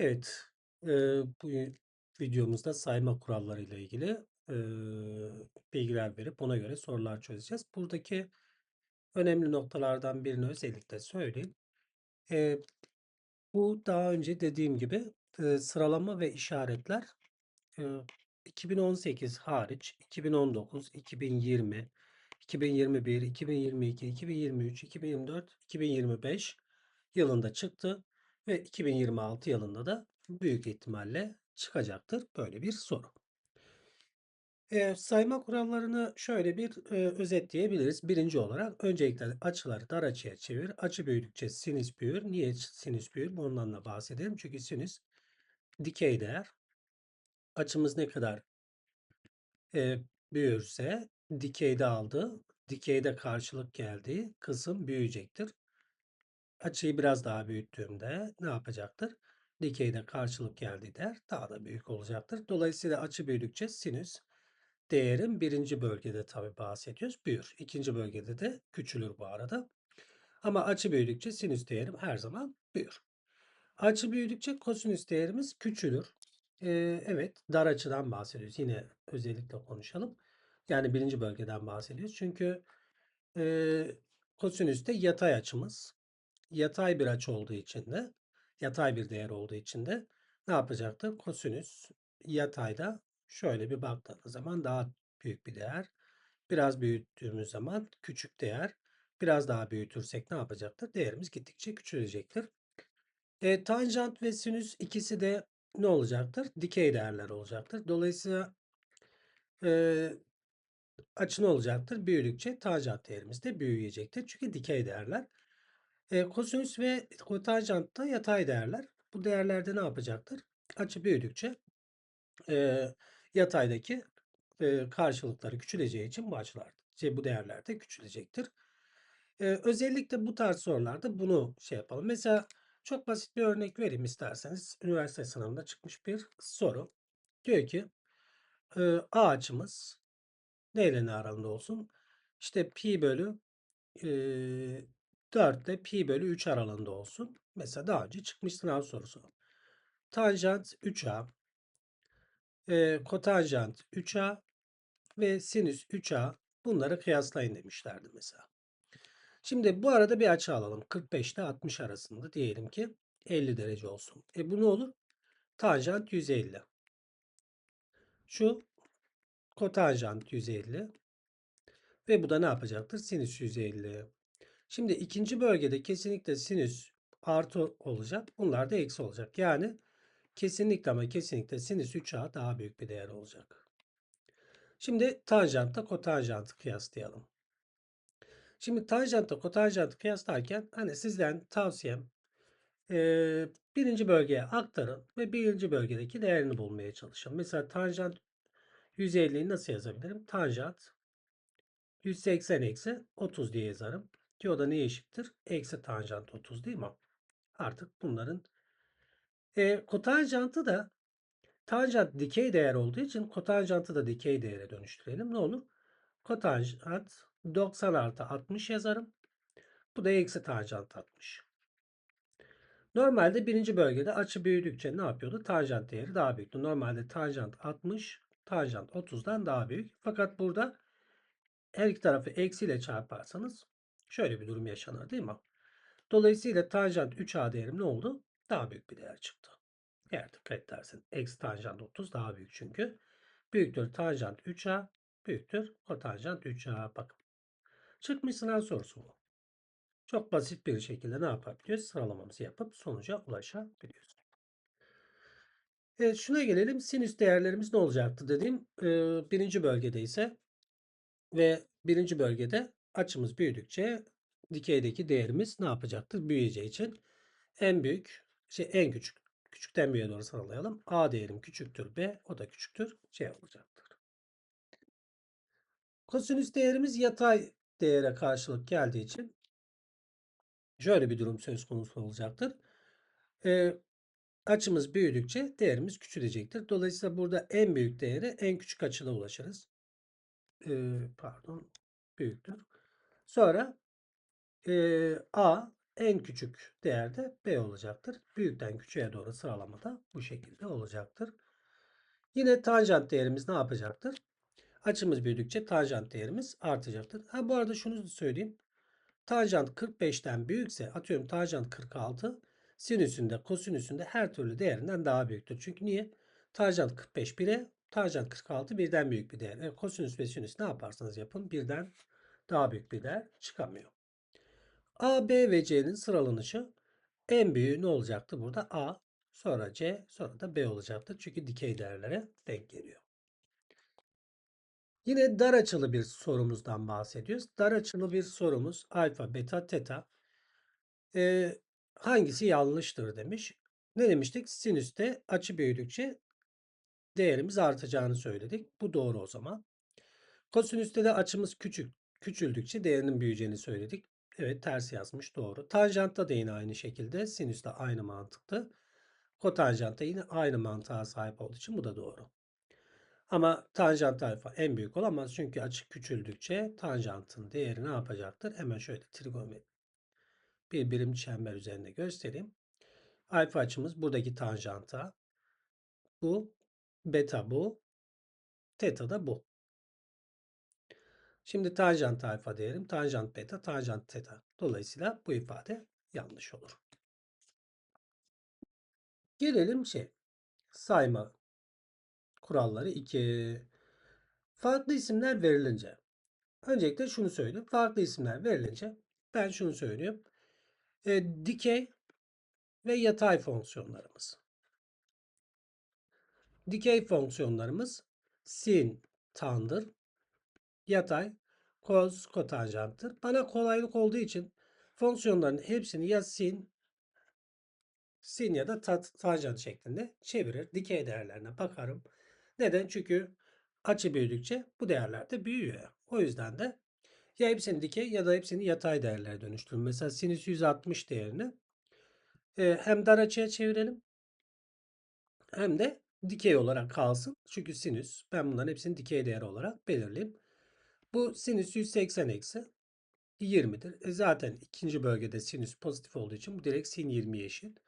Evet, eee, bu videomuzda sayma kuralları ile ilgili, eee, bilgiler verip ona göre sorular çözeceğiz. Buradaki önemli noktalardan birini özellikle söyleyeyim. Eee, bu daha önce dediğim gibi, eee, sıralama ve işaretler, eee, 2018 hariç 2019, 2020, 2021, 2022, 2023, 2024, 2025 yılında çıktı ve 2026 yılında da büyük ihtimalle çıkacaktır böyle bir soru. Eee, sayma kurallarını şöyle bir, eee, özetleyebiliriz. Birinci olarak öncelikle açıları dar açıya çevir. Açı büyüdükçe sinüs büyür. Niye sinüs büyür? Ondan da bahsedelim. Çünkü sinüs dikey değer. Açımız ne kadar eee, büyürse dikeyde aldığı, dikeyde karşılık geldiği kısım büyüyecektir. Açıyı biraz daha büyüttüğümde ne yapacaktır? Dikeyde karşılık geldiği değer daha da büyük olacaktır. Dolayısıyla açı büyüdükçe sinüs değerin birinci bölgede tabi bahsediyoruz. Büyür. İkinci bölgede de küçülür bu arada. Ama açı büyüdükçe sinüs değerim her zaman büyür. Açı büyüdükçe kosinüs değerimiz küçülür. Ee, evet dar açıdan bahsediyoruz. Yine özellikle konuşalım. Yani birinci bölgeden bahsediyoruz. Çünkü e, kosinüste yatay açımız. Yatay bir açı olduğu için de yatay bir değer olduğu için de ne yapacaktır? Kosinüs yatayda şöyle bir baktığımız zaman daha büyük bir değer. Biraz büyüttüğümüz zaman küçük değer. Biraz daha büyütürsek ne yapacaktır? Değerimiz gittikçe küçülecektir. E, tanjant ve sinüs ikisi de ne olacaktır? Dikey değerler olacaktır. Dolayısıyla e, açı ne olacaktır? Büyüdükçe tanjant değerimiz de büyüyecektir. Çünkü dikey değerler. E, kosinüs ve kotanjant da yatay değerler. Bu değerlerde ne yapacaktır? Açı büyüdükçe e, yataydaki e, karşılıkları küçüleceği için bu açılar, şey, bu değerler de küçülecektir. E, özellikle bu tarz sorularda bunu şey yapalım. Mesela çok basit bir örnek vereyim isterseniz. Üniversite sınavında çıkmış bir soru. Diyor ki e, A açımız neyle ne aralığında olsun? İşte pi bölü e, 4 ile pi bölü 3 aralığında olsun. Mesela daha önce çıkmış sınav sorusu. Tanjant 3a, e, kotanjant 3a ve sinüs 3a bunları kıyaslayın demişlerdi mesela. Şimdi bu arada bir açı alalım. 45 ile 60 arasında diyelim ki 50 derece olsun. E bu ne olur? Tanjant 150. Şu kotanjant 150 ve bu da ne yapacaktır? Sinüs 150. Şimdi ikinci bölgede kesinlikle sinüs artı olacak. Bunlar da eksi olacak. Yani kesinlikle ama kesinlikle sinüs 3a daha büyük bir değer olacak. Şimdi tanjantla kotanjantı kıyaslayalım. Şimdi tanjantla kotanjantı kıyaslarken hani sizden tavsiyem birinci bölgeye aktarın ve birinci bölgedeki değerini bulmaya çalışın. Mesela tanjant 150'yi nasıl yazabilirim? Tanjant 180 eksi 30 diye yazarım. O da neye eşittir? Eksi tanjant 30 değil mi? Artık bunların e, kotanjantı da tanjant dikey değer olduğu için kotanjantı da dikey değere dönüştürelim. Ne olur? Kotanjant 90 artı 60 yazarım. Bu da eksi tanjant 60. Normalde birinci bölgede açı büyüdükçe ne yapıyordu? Tanjant değeri daha büyüktü. Normalde tanjant 60, tanjant 30'dan daha büyük. Fakat burada her iki tarafı eksiyle çarparsanız şöyle bir durum yaşanır değil mi? Dolayısıyla tanjant 3a değerim ne oldu? Daha büyük bir değer çıktı. Eğer dikkat edersen eksi tanjant 30 daha büyük çünkü. Büyüktür tanjant 3a büyüktür kotanjant 3a. Bakın. Çıkmış sınav sorusu bu. Çok basit bir şekilde ne yapabiliyoruz? Sıralamamızı yapıp sonuca ulaşabiliyoruz. Evet, şuna gelelim. Sinüs değerlerimiz ne olacaktı dedim. Ee, birinci bölgede ise ve birinci bölgede açımız büyüdükçe dikeydeki değerimiz ne yapacaktır? Büyüyeceği için en büyük, şey en küçük, küçükten büyüğe doğru sıralayalım. A değerim küçüktür B, o da küçüktür C olacaktır. Kosinüs değerimiz yatay değere karşılık geldiği için şöyle bir durum söz konusu olacaktır. Ee, açımız büyüdükçe değerimiz küçülecektir. Dolayısıyla burada en büyük değeri en küçük açıda ulaşırız. Ee, pardon büyüktür. Sonra e, A en küçük değerde B olacaktır. Büyükten küçüğe doğru sıralamada bu şekilde olacaktır. Yine tanjant değerimiz ne yapacaktır? Açımız büyüdükçe tanjant değerimiz artacaktır. Ha bu arada şunu da söyleyeyim. Tanjant 45'ten büyükse atıyorum tanjant 46 sinüsünde kosinüsünde her türlü değerinden daha büyüktür. Çünkü niye? Tanjant 45 1'e tanjant 46 birden büyük bir değer. E, kosinüs ve sinüs ne yaparsanız yapın birden daha büyük bir değer çıkamıyor. A, B ve C'nin sıralanışı en büyüğü ne olacaktı burada? A, sonra C, sonra da B olacaktır. Çünkü dikey değerlere denk geliyor. Yine dar açılı bir sorumuzdan bahsediyoruz. Dar açılı bir sorumuz alfa, beta, teta. Ee, hangisi yanlıştır demiş. Ne demiştik? Sinüste açı büyüdükçe değerimiz artacağını söyledik. Bu doğru o zaman. Kosinüste de açımız küçük, küçüldükçe değerinin büyüyeceğini söyledik. Evet ters yazmış doğru. Tanjantta da yine aynı şekilde. Sinüste aynı mantıklı. Kotanjantta yine aynı mantığa sahip olduğu için bu da doğru. Ama tanjant alfa en büyük olamaz. Çünkü açı küçüldükçe tanjantın değeri ne yapacaktır? Hemen şöyle trigonometri bir birim çember üzerinde göstereyim. Alfa açımız buradaki tanjanta. Bu. Beta bu. Teta da bu. Şimdi tanjant alfa değerim. Tanjant beta, tanjant teta. Dolayısıyla bu ifade yanlış olur. Gelelim şey. Sayma kuralları 2. Farklı isimler verilince. Öncelikle şunu söyleyeyim. Farklı isimler verilince ben şunu söylüyorum. E, dikey ve yatay fonksiyonlarımız. Dikey fonksiyonlarımız sin tandır, yatay cos kotanjanttır. Bana kolaylık olduğu için fonksiyonların hepsini ya sin sin ya da tat, tanjant şeklinde çevirir. Dikey değerlerine bakarım. Neden? Çünkü açı büyüdükçe bu değerler de büyüyor. O yüzden de ya hepsini dikey ya da hepsini yatay değerlere dönüştürün. Mesela sinüs 160 değerini e, hem dar açıya çevirelim hem de dikey olarak kalsın. Çünkü sinüs ben bunların hepsini dikey değer olarak belirleyeyim. Bu sinüs 180 eksi 20'dir. E zaten ikinci bölgede sinüs pozitif olduğu için bu direkt sin 20'ye eşit.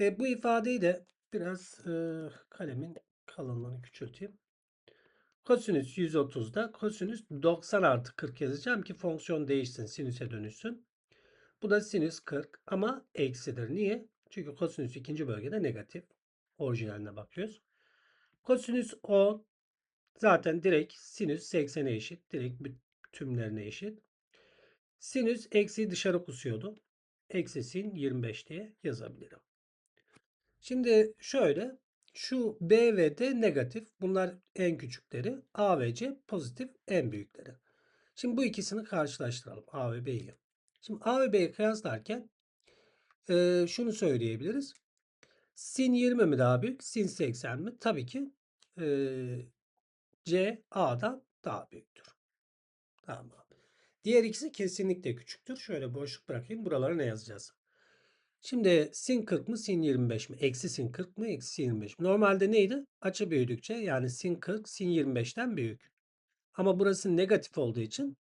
E, bu ifadeyi de biraz e, kalemin kalınlığını küçülteyim. Kosinüs 130'da kosinüs 90 artı 40 yazacağım ki fonksiyon değişsin sinüse dönüşsün. Bu da sinüs 40 ama eksidir. Niye? Çünkü kosinüs ikinci bölgede negatif. Orijinaline bakıyoruz. Kosinüs 10 zaten direkt sinüs 80'e eşit. Direkt tümlerine eşit. Sinüs eksi dışarı kusuyordu. Eksi sin 25 diye yazabilirim. Şimdi şöyle şu B ve D negatif. Bunlar en küçükleri. A ve C pozitif en büyükleri. Şimdi bu ikisini karşılaştıralım. A ve B'yi. Şimdi A ve B'yi kıyaslarken e, şunu söyleyebiliriz. Sin 20 mi daha büyük? Sin 80 mi? Tabii ki e, C A'dan daha büyüktür. Tamam. Diğer ikisi kesinlikle küçüktür. Şöyle boşluk bırakayım. Buralara ne yazacağız? Şimdi sin 40 mı sin 25 mi? Eksi sin 40 mı eksi sin 25 mi? Normalde neydi? Açı büyüdükçe yani sin 40 sin 25'ten büyük. Ama burası negatif olduğu için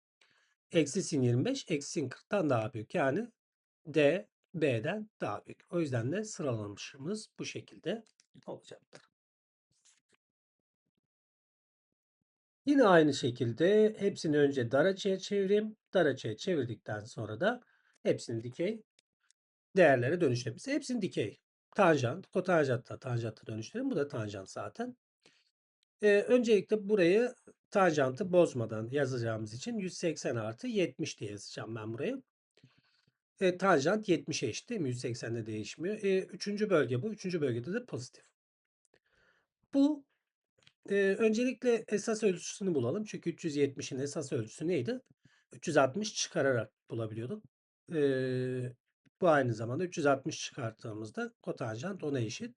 eksi sin 25 eksi sin 40'tan daha büyük. Yani D B'den daha büyük. O yüzden de sıralamışımız bu şekilde olacaktır. Yine aynı şekilde hepsini önce dar açıya çevireyim. Dar açıya çevirdikten sonra da hepsini dikey değerlere dönüştürmesi. Hepsinin dikey. Tanjant, kotanjantta tanjantta dönüştürelim. Bu da tanjant zaten. Ee, öncelikle burayı tanjantı bozmadan yazacağımız için 180 artı 70 diye yazacağım ben burayı. E, tanjant 70'e eşit değil mi? 180'de değişmiyor. E, üçüncü bölge bu. Üçüncü bölgede de pozitif. Bu e, öncelikle esas ölçüsünü bulalım. Çünkü 370'in esas ölçüsü neydi? 360 çıkararak bulabiliyorduk. E, bu aynı zamanda 360 çıkarttığımızda kotanjant ona eşit.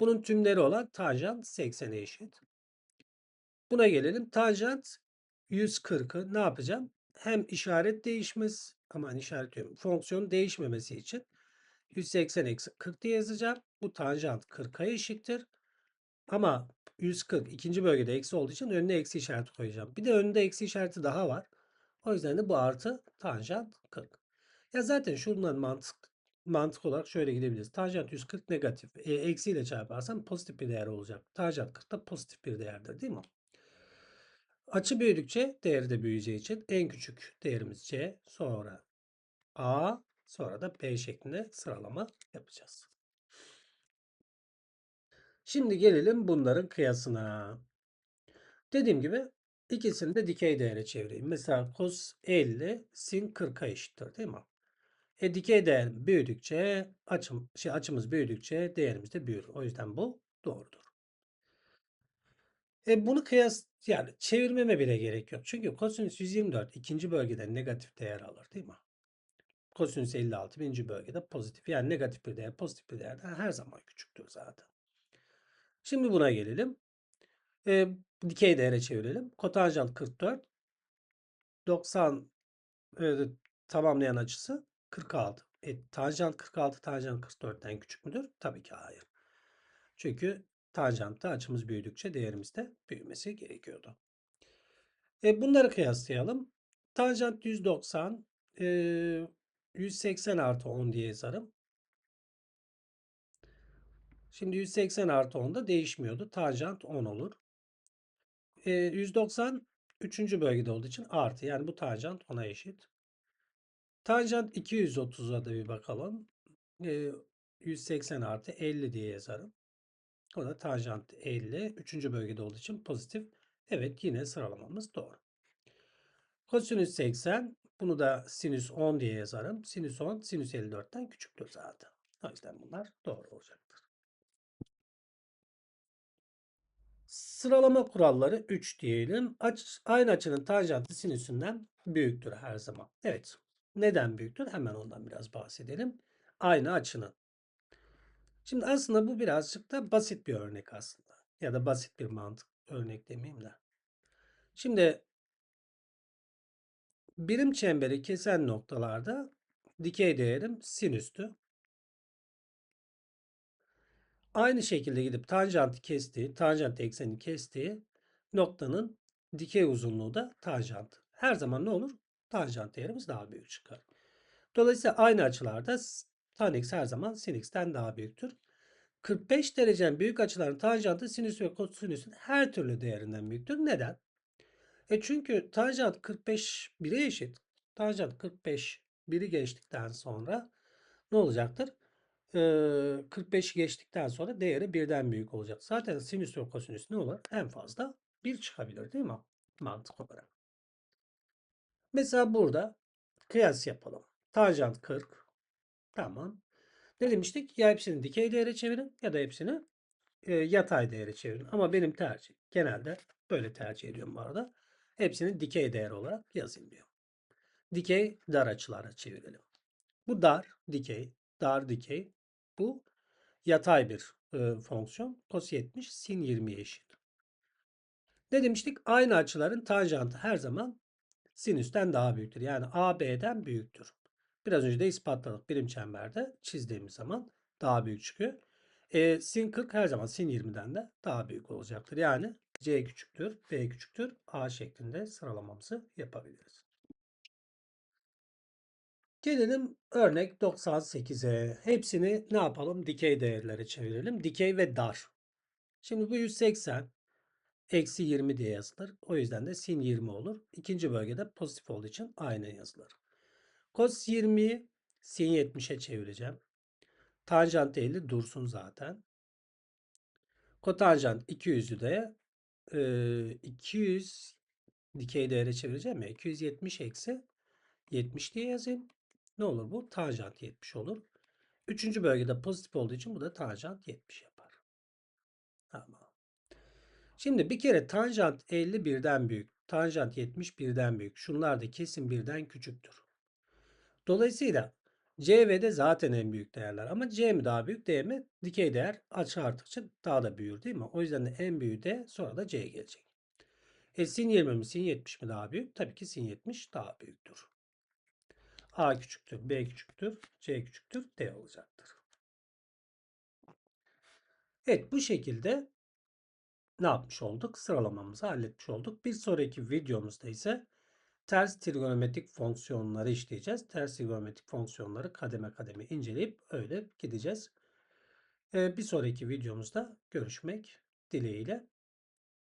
Bunun tümleri olan tanjant 80'e eşit. Buna gelelim. Tanjant 140'ı ne yapacağım? Hem işaret değişmesi aman işaret diyorum. Fonksiyon değişmemesi için 180 eksi 40 diye yazacağım. Bu tanjant 40'a eşittir. Ama 140 ikinci bölgede eksi olduğu için önüne eksi işareti koyacağım. Bir de önünde eksi işareti daha var. O yüzden de bu artı tanjant 40. Ya zaten şundan mantık mantık olarak şöyle gidebiliriz. Tanjant 140 negatif. E, eksiyle çarparsam pozitif bir değer olacak. Tanjant 40 da pozitif bir değerdir değil mi? Açı büyüdükçe değeri de büyüyeceği için en küçük değerimiz C, sonra A, sonra da B şeklinde sıralama yapacağız. Şimdi gelelim bunların kıyasına. Dediğim gibi ikisini de dikey değere çevireyim. Mesela cos 50 sin 40'a eşittir değil mi? E dikey değer büyüdükçe açım, şey açımız büyüdükçe değerimiz de büyür. O yüzden bu doğrudur. E bunu kıyas yani çevirmeme bile gerek yok. Çünkü kosinüs 124 ikinci bölgede negatif değer alır değil mi? Kosinüs 56 birinci bölgede pozitif. Yani negatif bir değer pozitif bir değerden her zaman küçüktür zaten. Şimdi buna gelelim. E, dikey değere çevirelim. Kotanjant 44 90 e, tamamlayan açısı 46. E, tanjant 46 tanjant 44'ten küçük müdür? Tabii ki hayır. Çünkü tanjantta açımız büyüdükçe değerimiz de büyümesi gerekiyordu. E, bunları kıyaslayalım. Tanjant 190 e, 180 artı 10 diye yazarım. Şimdi 180 artı 10 da değişmiyordu. Tanjant 10 olur. E, 190 3. bölgede olduğu için artı. Yani bu tanjant 10'a eşit. Tanjant 230'a da bir bakalım. E, 180 artı 50 diye yazarım. O da tanjant 50. 3. bölgede olduğu için pozitif. Evet yine sıralamamız doğru. Kosinüs 80. Bunu da sinüs 10 diye yazarım. Sinüs 10 sinüs 54'ten küçüktür zaten. O yüzden bunlar doğru olacaktır. Sıralama kuralları 3 diyelim. Aynı açının tanjantı sinüsünden büyüktür her zaman. Evet. Neden büyüktür? Hemen ondan biraz bahsedelim. Aynı açının. Şimdi aslında bu birazcık da basit bir örnek aslında. Ya da basit bir mantık örnek demeyeyim de. Şimdi birim çemberi kesen noktalarda dikey değerim sinüstü. Aynı şekilde gidip tanjantı kestiği, tanjant ekseni kestiği noktanın dikey uzunluğu da tanjant. Her zaman ne olur? Tanjant değerimiz daha büyük çıkar. Dolayısıyla aynı açılarda tan x her zaman sin x'ten daha büyüktür. 45 dereceden büyük açıların tanjantı sinüs ve kosinüsün her türlü değerinden büyüktür. Neden? E çünkü tanjant 45 1'e eşit. Tanjant 45 1'i geçtikten sonra ne olacaktır? Ee, 45'i geçtikten sonra değeri birden büyük olacak. Zaten sinüs ve kosinüs ne olur? En fazla 1 çıkabilir değil mi? Mantık olarak. Mesela burada kıyas yapalım. Tanjant 40. Tamam. Ne demiştik? Ya hepsini dikey değere çevirin ya da hepsini e, yatay değere çevirin. Ama benim tercih genelde böyle tercih ediyorum bu arada. Hepsini dikey değer olarak yazayım diyor. Dikey dar açılara çevirelim. Bu dar dikey, dar dikey. Bu yatay bir e, fonksiyon. Cos 70 sin 20'ye eşit. Ne demiştik? Aynı açıların tanjantı her zaman sinüsten daha büyüktür. Yani AB'den büyüktür. Biraz önce de ispatladık. Birim çemberde çizdiğimiz zaman daha büyük çıkıyor. E, sin 40 her zaman sin 20'den de daha büyük olacaktır. Yani C küçüktür, B küçüktür, A şeklinde sıralamamızı yapabiliriz. Gelelim örnek 98'e. Hepsini ne yapalım? Dikey değerlere çevirelim. Dikey ve dar. Şimdi bu 180 eksi 20 diye yazılır. O yüzden de sin 20 olur. İkinci bölgede pozitif olduğu için aynı yazılır. Cos 20'yi sin 70'e çevireceğim. Tanjant 50 dursun zaten. Kotanjant 200'ü de e, 200 dikey değere çevireceğim ya. 270 eksi 70 diye yazayım. Ne olur bu? Tanjant 70 olur. Üçüncü bölgede pozitif olduğu için bu da tanjant 70 yapar. Tamam. Şimdi bir kere tanjant 50 birden büyük. Tanjant 70 birden büyük. Şunlar da kesin birden küçüktür. Dolayısıyla C ve D zaten en büyük değerler. Ama C mi daha büyük D mi? Dikey değer açı arttıkça daha da büyür değil mi? O yüzden de en büyüğü D sonra da C gelecek. E sin 20 mi sin 70 mi daha büyük? Tabii ki sin 70 daha büyüktür. A küçüktür, B küçüktür, C küçüktür, D olacaktır. Evet bu şekilde ne yapmış olduk? Sıralamamızı halletmiş olduk. Bir sonraki videomuzda ise ters trigonometrik fonksiyonları işleyeceğiz. Ters trigonometrik fonksiyonları kademe kademe inceleyip öyle gideceğiz. Ee, bir sonraki videomuzda görüşmek dileğiyle.